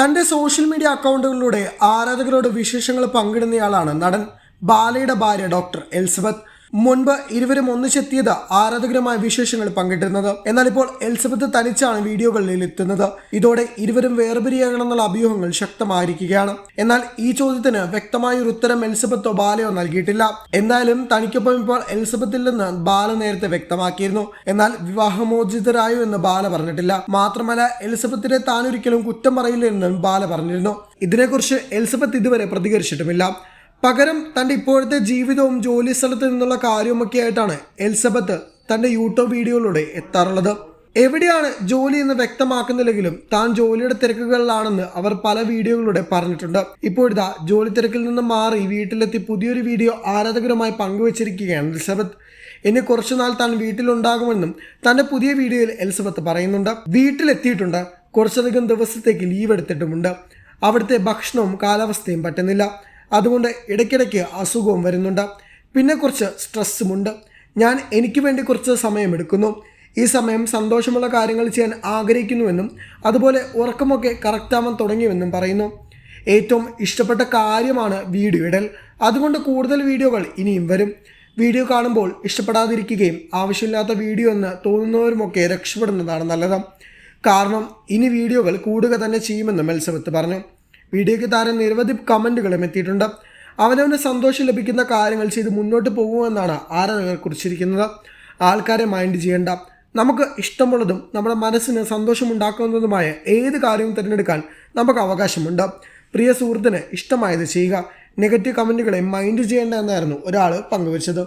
തന്റെ social media അക്കൗണ്ടുകളിലൂടെ ആരാധകരോട് വിശേഷങ്ങൾ പങ്കിടുന്നയാളാണ് നടൻ ബാലയുടെ ഭാര്യ ഡോക്ടർ എലിസബത്ത്. മുൻപ് ഇരുവരും ഒന്നിച്ചെത്തിയത് ആരാധകരുമായ വിശേഷങ്ങൾ പങ്കിട്ടിരുന്നത്. എന്നാൽ ഇപ്പോൾ എലിസബത്ത് തനിച്ചാണ് വീഡിയോകളിൽ എത്തുന്നത്. ഇതോടെ ഇരുവരും വേർപിരിയാകണമെന്നുള്ള അഭ്യൂഹങ്ങൾ ശക്തമായിരിക്കുകയാണ്. എന്നാൽ ഈ ചോദ്യത്തിന് വ്യക്തമായ ഒരു ഉത്തരം എലിസബത്തോ ബാലയോ നൽകിയിട്ടില്ല. എന്തായാലും തനിക്കൊപ്പം ഇപ്പോൾ എലിസബത്തില്ലെന്ന് ബാല നേരത്തെ വ്യക്തമാക്കിയിരുന്നു. എന്നാൽ വിവാഹമോചിതരായോ എന്ന് ബാല പറഞ്ഞിട്ടില്ല. മാത്രമല്ല എലിസബത്തിനെ താനൊരിക്കലും കുറ്റം പറയില്ലെന്നും ബാല പറഞ്ഞിരുന്നു. ഇതിനെക്കുറിച്ച് എലിസബത്ത് ഇതുവരെ പ്രതികരിച്ചിട്ടുമില്ല. പകരം തന്റെ ഇപ്പോഴത്തെ ജീവിതവും ജോലി സ്ഥലത്ത് നിന്നുള്ള കാര്യവുമൊക്കെ ആയിട്ടാണ് എലിസബത്ത് തന്റെ യൂട്യൂബ് വീഡിയോയിലൂടെ എത്താറുള്ളത്. എവിടെയാണ് ജോലി എന്ന് വ്യക്തമാക്കുന്നില്ലെങ്കിലും താൻ ജോലിയുടെ തിരക്കുകളിലാണെന്ന് അവർ പല വീഡിയോകളിലൂടെ പറഞ്ഞിട്ടുണ്ട്. ഇപ്പോഴിതാ ജോലി തിരക്കിൽ നിന്ന് മാറി വീട്ടിലെത്തി പുതിയൊരു വീഡിയോ ആരാധകരുമായി പങ്കുവച്ചിരിക്കുകയാണ് എലിസബത്ത്. ഇനി കുറച്ചുനാൾ താൻ വീട്ടിലുണ്ടാകുമെന്നും തന്റെ പുതിയ വീഡിയോയിൽ എലിസബത്ത് പറയുന്നുണ്ട്. വീട്ടിലെത്തിയിട്ടുണ്ട്. കുറച്ചധികം ദിവസത്തേക്ക് ലീവ് എടുത്തിട്ടുമുണ്ട്. അവിടുത്തെ ഭക്ഷണവും കാലാവസ്ഥയും പറ്റുന്നില്ല. അതുകൊണ്ട് ഇടയ്ക്കിടയ്ക്ക് അസുഖവും വരുന്നുണ്ട്. പിന്നെ കുറച്ച് സ്ട്രെസ്സുമുണ്ട്. ഞാൻ എനിക്ക് വേണ്ടി കുറച്ച് സമയമെടുക്കുന്നു ഈ സമയം സന്തോഷമുള്ള കാര്യങ്ങൾ ചെയ്യാൻ ആഗ്രഹിക്കുന്നുവെന്നും അതുപോലെ ഉറക്കമൊക്കെ കറക്റ്റാവാൻ തുടങ്ങിയുവെന്നും പറയുന്നു. ഏറ്റവും ഇഷ്ടപ്പെട്ട കാര്യമാണ് വീഡിയോ ഇടൽ. അതുകൊണ്ട് കൂടുതൽ വീഡിയോകൾ ഇനിയും വരും. വീഡിയോ കാണുമ്പോൾ ഇഷ്ടപ്പെടാതിരിക്കുകയും ആവശ്യമില്ലാത്ത വീഡിയോ എന്ന് തോന്നുന്നവരുമൊക്കെ രക്ഷപ്പെടുന്നതാണ് നല്ലത്. കാരണം ഇനി വീഡിയോകൾ കൂടുക തന്നെ ചെയ്യുമെന്നും എൽസബത്ത് പറഞ്ഞു. വീഡിയോയ്ക്ക് താരം നിരവധി കമന്റുകളും എത്തിയിട്ടുണ്ട്. അവനവന് സന്തോഷം ലഭിക്കുന്ന കാര്യങ്ങൾ ചെയ്ത് മുന്നോട്ട് പോകുമെന്നാണ് ആരാധകർ കുറിച്ചിരിക്കുന്നത്. ആൾക്കാരെ മൈൻഡ് ചെയ്യേണ്ട. നമുക്ക് ഇഷ്ടമുള്ളതും നമ്മുടെ മനസ്സിന് സന്തോഷമുണ്ടാക്കുന്നതുമായ ഏത് കാര്യവും തിരഞ്ഞെടുക്കാൻ നമുക്ക് അവകാശമുണ്ട്. പ്രിയ സുഹൃത്തിന് ഇഷ്ടമായത് ചെയ്യുക. നെഗറ്റീവ് കമന്റുകളെ മൈൻഡ് ചെയ്യേണ്ട എന്നായിരുന്നു ഒരാൾ പങ്കുവച്ചത്.